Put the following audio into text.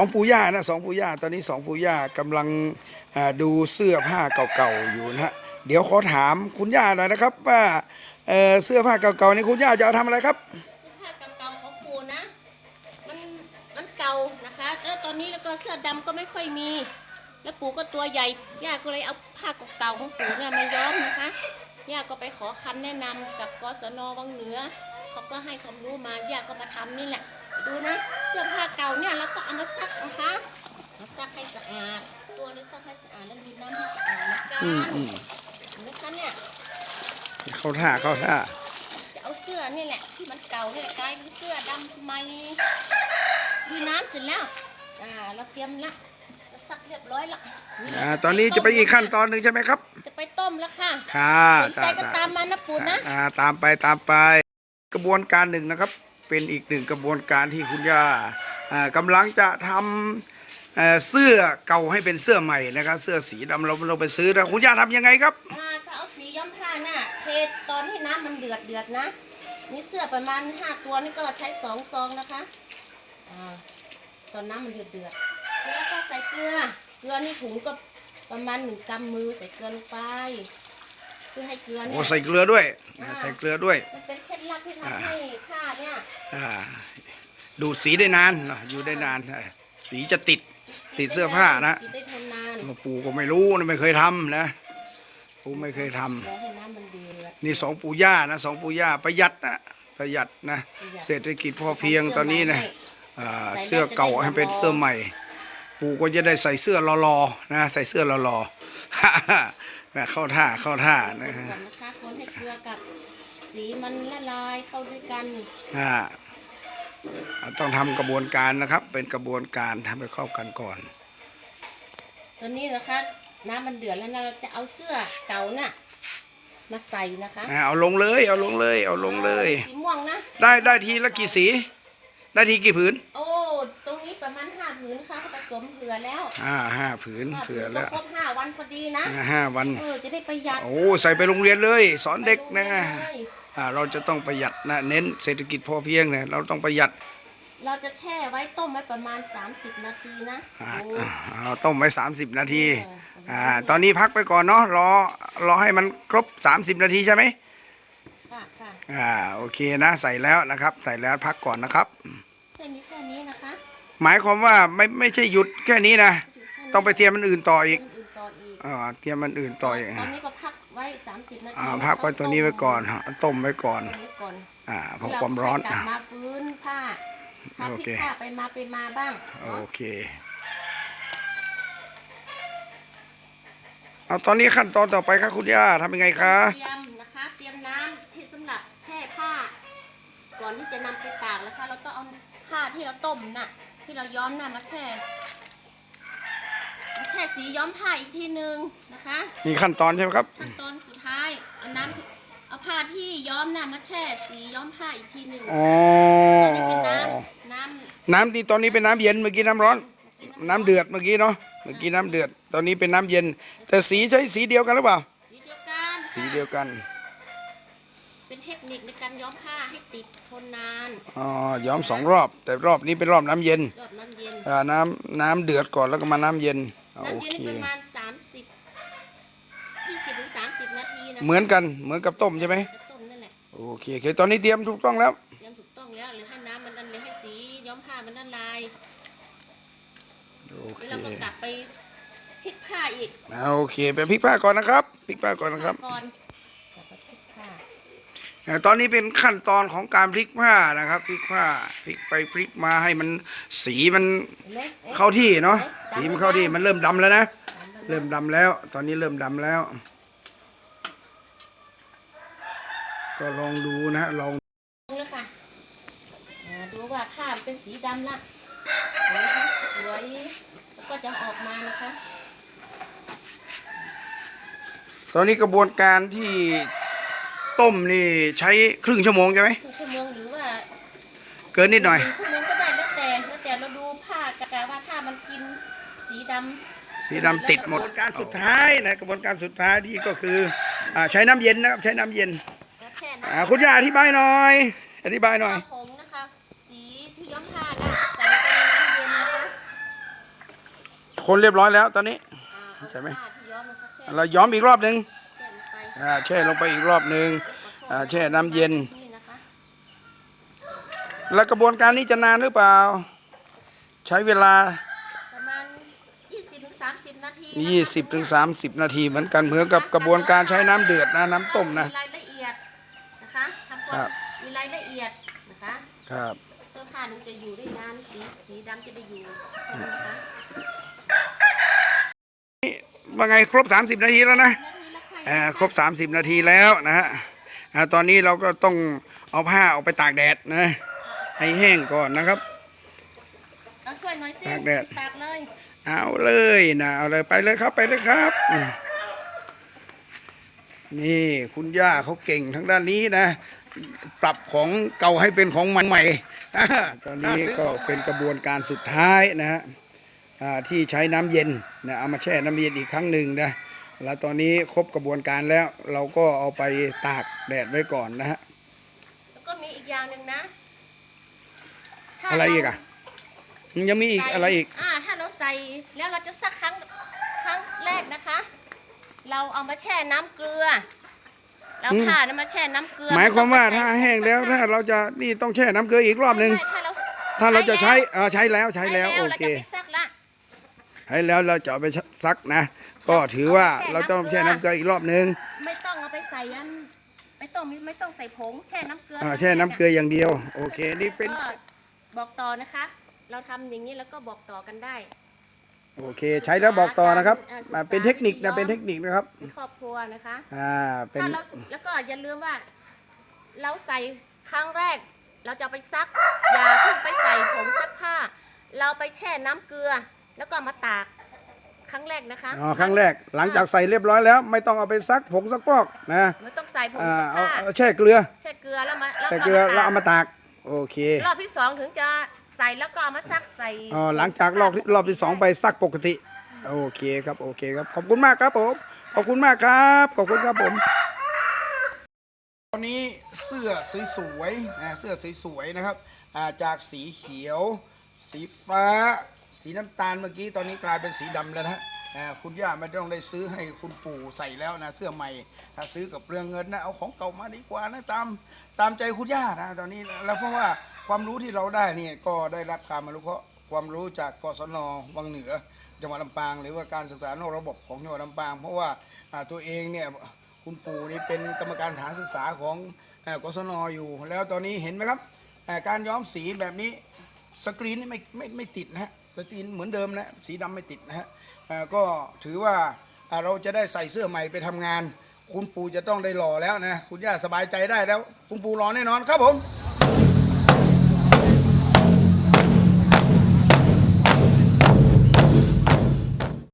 องปู่ย่านะสองปู่ย่าตอนนี้สองปู่ย่ากำลังดูเสื้อผ้าเก่าๆอยู่นะฮะเดี๋ยวขอถามคุณย่าหน่อยนะครับว่าเเสื้อผ้าเก่าๆนี่คุณย่าจะเอาทำอะไรครับเสื้อผ้าเก่าๆของปู่นะมันมันเก่านะคะแล้วตอนนี้แล้วก็เสื้อดำก็ไม่ค่อยมี แล้วปู่ก็ตัวใหญ่ย่าก็เลยเอาผ้าเก่าๆของปู่เนี่ยมาย้อมนะคะย่าก็ไปขอคำแนะนำกับกศนวังเหนือเขาก็ให้ความรู้มาย่าก็มาทำนี่แหละ ดูนะ เสื้อผ้าเก่าเนี่ยแล้วก็เอามาซักนะคะมาซักให้สะอาด ตัวเลยซักให้สะอาดแล้วดูน้ำให้สะอาดนะคะอืมอืมเห็นไหมคะเนี่ย เข้าท่าเข้าท่าจะเอาเสื้อนี่แหละที่มันเก่าเนี่ยกลายเป็นเสื้อดำทำไมดูน้ำเสร็จแล้ว อ่า เราเตรียมละเราซักเรียบร้อยละนี่อ่าตอนนี้จะไปอีกขั้นตอนหนึ่งใช่ไหมครับ จะไปต้มแล้วค่ะค่ะสนใจก็ตามมานะปู่นะ อ่าตามไปตามไป กระบวนการหนึ่งนะครับ เป็นอีกหนึ่งกระบวนการที่คุณย่ากำลังจะทำเสื้อเก่าให้เป็นเสื้อใหม่นะครับ เสื้อสีดำเราเราไปซื้อนะคุณย่าทำยังไงครับอ่าเอาสีย้อมผ้าน่ะเทตอนที่น้ำมันเดือดเดือดนะนี่เสื้อประมาณห้าตัวนี่ก็ใช้สองซองนะคะอตอนน้ำมันเดือดเดือดแล้วก็ใส่เกลือเกลือนี่ถุงก็ประมาณหนึ่งกำมือใส่เกลือลงไป เพื่อให้เกลือโอ้เนี่ยใส่เกลือด้วยอ่าใส่เกลือด้วย มันเป็นเคล็ดลับที่ทำให้ผ้าเนี่ยอ่าดูดสีได้นานเนอะอยู่ได้นานอ่าสีจะติดติดเสื้อผ้านะติดได้ทนนานปู่ก็ไม่รู้นะไม่เคยทำนะปู่ไม่เคยทำ รอให้น้ำมันเดือด นี่สองปู่ย่านะสองปู่ย่าประหยัดนะประหยัดนะประหยัด เศรษฐกิจพอเพียงตอนนี้นะให้อ่าใส่แล้วเสื้อเก่าจะได้ให้เป็นหล่อๆเสื้อใหม่ ปู่ก็จะได้ใส่เสื้อรอๆนะใส่เสื้อรอๆนะ เข้าท่าเข้าท่านะก่อนนะคะคนให้เกลือกับสีมันละลายเข้าด้วยกันอ่าต้องทำกระบวนการนะครับ เป็นกระบวนการทำให้เข้ากันก่อน ตอนนี้นะคะน้ำมันเดือดแล้วนะเราจะเอาเสื้อเก่าน่ะมาใส่นะคะอ่าเอาลงเลยเอาลงเลย เอาลงเลยสีม่วงนะได้ได้ทีละกี่สี ได้ทีกี่ผืนโอ้ตรงนี้ประมาณ ห้าผืนค่ะผสมเผื่อแล้วอ่าห้าผืนห้าเผื่อก็แล้วครบห้าวันพอดีนะอ่าห้าวันเออจะได้ประหยัดโอ้ใส่ไปโรงเรียนเลย สอนเด็กนะไปโรงเรียเลยอ่าเราจะต้องประหยัดนะเน้นเศรษฐกิจพอเพียงนะเราต้องประหยัด เราจะแช่ไว้ต้มไว้ประมาณ 30 นาทีนะอ่าโอ้เราต้มไว้ 30 นาทีเอออ่าตอนนี้พักไปก่อนเนาะรอรอให้มันครบ 30 นาทีใช่ไหมค่ะค่ะอ่าโอเคนะใส่แล้วนะครับ ใส่แล้วพักก่อนนะครับแค่นี้แค่นี้นะคะ หมายความว่าไม่ไม่ใช่หยุดแค่นี้นะ ต้องไปเตรียมมันอื่นต่ออีกอื่นต่ออีกอ่าเตรียมมันอื่นต่ออีกตอนนี้ก็พักไว้ 30 นาทีอ่าพักไว้ตัวนี้ไว้ก่อนต้มไว้ก่อน ต้มไว้ก่อนอ่าเพราะความร้อนเกลับมาฟื้นผ้าผ้าโอพลิเค กผ้าไปมาไปมาบ้างโอเค เอาตอนนี้ขั้นตอนต่อไปครับคุณย่าทำยังไงคะ เตรียมนะคะ เตรียมน้ำที่สำหรับแช่ผ้า ก่อนที่จะนำไปตากนะคะ เราต้องเอาผ้าที่เราต้มน่ะ ที่เราย้อมน่ะมาแช่มาแช่สีย้อมผ้าอีกทีนึงนะคะมีขั้นตอนใช่ไหมครับ ขั้นตอนสุดท้ายเอาน้ำเอาผ้าที่ย้อมน่ะมาแช่สีย้อมผ้าอีกทีหนึ่งอ๋อนี่เป็นน้ำน้น้ำที่ตอนนี้เป็นน้ำเย็นเมื่อกี้น้ำร้อน น้ำเดือดเมื่อกี้เนาะเมื่อกี้น้ำเดือด ตอนนี้เป็นน้ำเย็น แต่สีใช้สีเดียวกันหรือเปล่าำสีเดียวกัน สีค่ะเดียวกันเป็ นเทคนิคในการย้อมผ้าให้ติดทนนานอ๋อย้อมสองรอบ แต่รอบนี้เป็นรอบน้ำเย็นรอบน้ำเย็นอ่าน้ำน้ำเดือดก่อนแล้วก็มาน้ำเย็นโอน้ำเย็นเค นี่ประมาณ30 20ถึง30นาทีนะเหมือนกันเหมือนกับต้มใช่ไหมจะต้มนั่นแหละโอเคโอเค ตอนนี้เตรียมถูกต้องแล้ว เตรียมถูกต้องแล้วหรือให้น้ำมันนั่นเลยให้สีย้อมผ้ามันละลายโอเคแล้วเราก็กลับไปพลิกผ้าอีกอ่าโอเคไปพลิกผ้าก่อนนะครับพลิกผ้าก่อนนะครับ ก่อนกลับไปพลิกผ้า อ่า ตอนนี้เป็นขั้นตอนของการพลิกผ้านะครับพลิกผ้าพลิกไปพลิกมาให้มันสีมันเห็นไหมอ๊ะเข้าที่เนาะอ๊ะสีมันเข้าที่มันเริ่มดำแล้วนะเริ่มดำแล้ว ตอนนี้เริ่มดำแล้ว ก็ลองดูนะลองลงแล้วค่ะอ่าดูว่าผ้ามันเป็นสีดำละเห็นไหมคะสวยแล้วก็จะออกมานะคะ ตอนนี้กระบวนการที่ ต้มนี่ใช้ครึ่งชั่วโมงใช่ไหมครึ่งชั่วโมงหรือว่าเกินนิดหน่อยนึ่งชั่วโมงก็ได้แล้วแต่แล้วแต่เราดูผ้ากะว่าถ้ามันกินสีดำสีดำติดหมดกระบวนการสุดท้ายนะกระบวนการสุดท้ายที่ก็คืออ่าใช้น้ำเย็นนะครับใช้น้ำเย็นแล้วแช่อ่าน้ำคุณย่าอธิบายหน่อย อธิบายหน่อยผงนะคะ สีที่ย้อมผ้านะใส่ลงไปในน้ำเย็นนะคะคนเรียบร้อยแล้วตอนนี้ อ่าเอาใช่ไหม ผ้าที่ย้อมนะคะแช่ เราย้อมอีกรอบหนึ่ง แช่ลงไปอ่าแช่ลงไปอีกรอบหนึ่งอ่าแช่น้ำเย็นนี่นะคะแล้วกระบวนการนี้จะนานหรือเปล่า ใช้เวลาประมาณ20-30 นาทีนะคะ20ถึง30นาทีเหมือนกันเหมือนกับกระบวนการใช้น้ำเดือดนะน้ำต้มนะ มีรายละเอียดนะคะทำควาครัมบมีรายละเอียดนะคะครับเสื้อผ้ามันจะอยู่ได้นานสีสีดำจะได้อยู่นะคะ ว่าไงครบ 30 นาทีแล้วนะนาทีละค่ะอ่า ครบ 30 นาทีแล้วนะฮะอ่าตอนนี้เราก็ต้องเอาผ้าออกไปตากแดดนะให้แห้งก่อนนะครับเราช่วยหน่อยสิตากแดดตากเลยเอาเลยนะเอาเลยไปเลยครับไปเลยครับอืมนี่คุณย่าเขาเก่งทางด้านนี้นะ ปรับของเก่าให้เป็นของใหม่อ่าตอนนี้ก็เป็นกระบวนการสุดท้ายนะฮะอ่าที่ใช้น้ำเย็นนะเอามาแช่น้ำเย็นอีกครั้งหนึ่งนะ แล้วตอนนี้ครบกระบวนการแล้ว เราก็เอาไปตากแดดไว้ก่อนนะฮะ แล้วก็มีอีกอย่างหนึ่งนะถ้าอะไรอีกอะ ยังมีอีกใส่อะไรอีก อ่าถ้าเราใส่แล้วเราจะซักครั้งครั้งแรกนะคะ เราเอามาแช่น้ำเกลือเราอืม ผ่านะมาแช่น้ำเกลือหมายความว่าไต้องถ้าไปใส่แห้งแล้วถ้าเราจะนี่ต้องแช่น้ำเกลืออีกรอบหนึ่งไม่ใช่ถ้าเราถ้าเราจะใช้แล้วเออใช้แล้วใช้แล้วโอเคราจะไปซักละ ใช้แล้วเราจะเอาไปซักนะ ก็ถือว่าเราต้องแช่น้ำเกลืออีกรอบหนึ่งไม่ต้องเอาไปใส่อันไม่ต้องไม่ต้องใส่ผงแช่น้ำเกลืออ่าแช่น้ำเกลืออย่างเดียว โอเคนี่เป็นก็บอกต่อนะคะ เราทำอย่างนี้แล้วก็บอกต่อกันได้โอเคใช้แล้วบอกต่อนะครับอ่าศึกษาอ่าเป็นเทคนิควิธีย้นะอมเป็นเทคนิคนะครับในครอบครัวนะคะอ่าเป็นถ้าเราแล้วก็อย่าลืมว่า เราใส่ครั้งแรก เราจะเอาไปซักอย่าเพิ่งไปใส่ผงซักผ้า เราไปแช่น้ำเกลือ แล้วก็เอามาตากครั้งแรกนะคะอ๋อครั้งแรกหลังจากใส่เรียบร้อยแล้ว ไม่ต้องเอาไปซักผงซักฟอกนะไม่ต้องใส่ผงอ่าซักเอาผ้าเอาแช่เกลือแช่เกลือแล้วมาแช่เกลือแล้วเอามามาตากโอเครอบที่สองถึงจะใส่แล้วก็เอามาซักใส่อ๋อหลังจากรอบที่รอบที่สองไปซักปกติ โอเคครับโอเคครับขอบคุณมากครับผมขอบคุณมากครับขอบคุณครับผมตอนนี้เสื้อสวยๆนะเสื้อสวยๆนะครับอ่าจากสีเขียว สีฟ้า สีน้ำตาลเมื่อกี้ตอนนี้กลายเป็นสีดำแล้วนะคุณย่าไม่ต้องได้ซื้อให้คุณปู่ใส่แล้วนะเสื้อใหม่ ถ้าซื้อกับเรื่องเงินนะเอาของเก่ามาดีกว่านะตามตามใจคุณย่านะตอนนี้แล้วเพราะว่าความรู้ที่เราได้เนี่ยก็ได้รับการมารู้เคราะห์ความรู้จากกศนวังเหนือ จังหวัดลำปาง หรือว่าการศึกษานอกระบบของจังหวัดลำปาง เพราะว่าตัวเองเนี่ยคุณปู่นี่เป็นกรรมการสถานศึกษาของกศนอยู่ แล้วตอนนี้เห็นไหมครับการย้อมสีแบบนี้สกรีนนี่ไม่ไม่ไม่ติดนะฮะ สตีนเหมือนเดิมนะสีดำไม่ติดนะฮะก็ถือว่าเราจะได้ใส่เสื้อใหม่ไปทำงาน คุณปู่จะต้องได้หล่อแล้วนะ คุณย่าสบายใจได้แล้ว คุณปู่หล่อแน่นอนครับผม